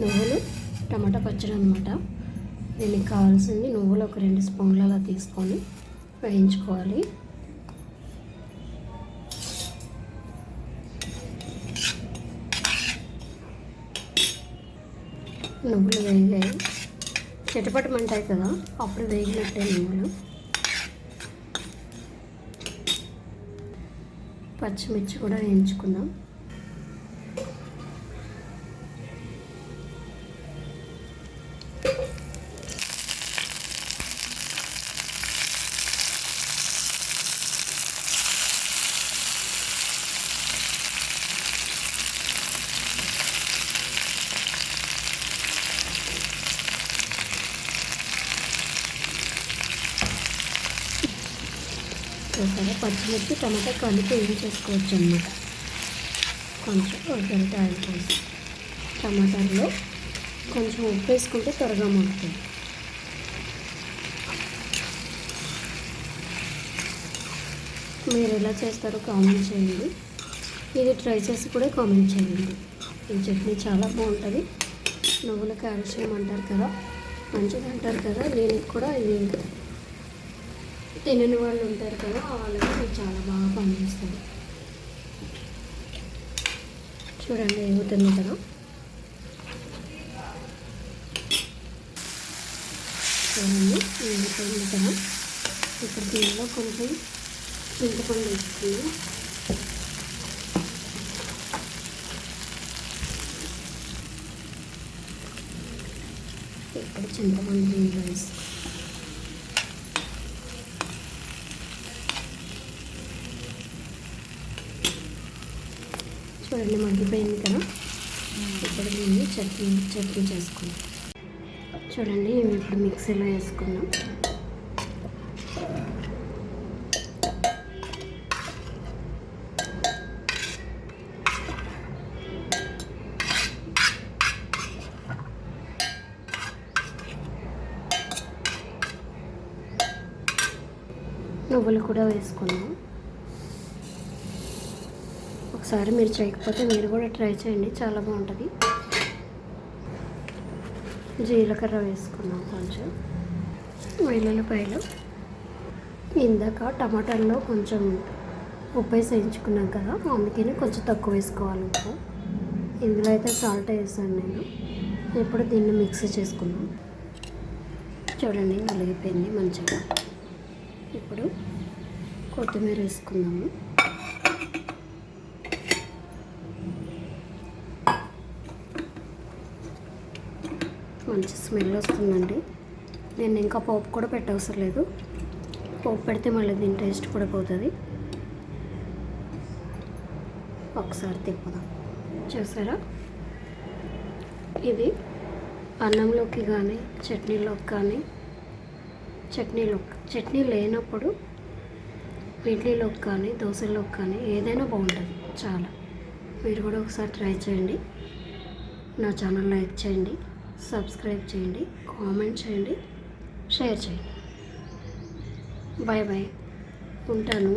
నువ్వులు టమాటా పచ్చడి అనమాట దీనికి కావాల్సింది నువ్వులు ఒక రెండు స్పూన్లు అలా తీసుకొని వేయించుకోవాలి. నువ్వులు వేగాయి. చిటపటమంటాయి కదా అప్పుడు వేగినట్టే నువ్వులు. పచ్చిమిర్చి కూడా వేయించుకుందాం. చూసారా పచ్చిమిర్చి టమాటా కలిపి ఏం చేసుకోవచ్చు అన్నమాట కొంచెం ఒక ఆయిల్ పోసి టమాటాలో కొంచెం ఉప్పు వేసుకుంటే త్వరగా మగ్గుతుంది. మీరు ఎలా చేస్తారో కామెంట్ చేయండి. ఇది ట్రై చేసి కూడా కామెంట్ చేయండి. ఈ చట్నీ చాలా బాగుంటుంది. నువ్వుల కాల్షియం అంటారు కదా మంచిది అంటారు కదా దీనికి కూడా ఇది తినని వాళ్ళు ఉంటారు కదా వాళ్ళకి చాలా బాగా పనిచేస్తుంది చూడండి ఏమవుతుంది కదా. చూడండి ఏమవుతుంది కదా. ఇప్పుడు దీనిలో కొంచెం చింతపండు వేసుకుందాం ఇప్పుడు చింతపండు దీనిలో చూడండి మగ్గిపోయింది కదా. ఇప్పుడు దీన్ని చట్నీ చట్నీ చేసుకుందాం. చూడండి ఇవి ఇప్పుడు మిక్సీలో వేసుకున్నాం నువ్వులు కూడా వేసుకున్నాం ఒకసారి మీరు చేయకపోతే మీరు కూడా ట్రై చేయండి. చాలా బాగుంటుంది. జీలకర్ర వేసుకున్నాం కొంచెం. వెల్లుల్లిపాయలు. ఇందాక టమాటాల్లో కొంచెం ఉప్పు వేయించుకున్నాం కదా అందుకని కొంచెం తక్కువ వేసుకోవాలి ఉప్పు. ఇందులో అయితే సాల్ట్ వేసాను నేను. ఇప్పుడు దీన్ని మిక్స్ చేసుకున్నాం చూడండి నలిగిపోయింది మంచిగా. ఇప్పుడు కొత్తిమీర వేసుకుందాము. మంచి స్మెల్ వస్తుందండి. నేను ఇంకా పోపు కూడా పెట్టవసరం లేదు. పోపు పెడితే మళ్ళీ దీని టేస్ట్ కూడా పోతుంది. ఒకసారి తిప్పుదాం. చూసారా? ఇది అన్నంలోకి కానీ చట్నీలోకి కానీ చట్నీలో చట్నీ లేనప్పుడు ఇడ్లీలోకి కానీ దోశలోకి కానీ ఏదైనా బాగుంటుంది చాలా. మీరు కూడా ఒకసారి ట్రై చేయండి. నా ఛానల్ లైక్ చేయండి. సబ్స్క్రైబ్ చేయండి కామెంట్ చేయండి షేర్ చేయండి. బాయ్ బాయ్ ఉంటాను.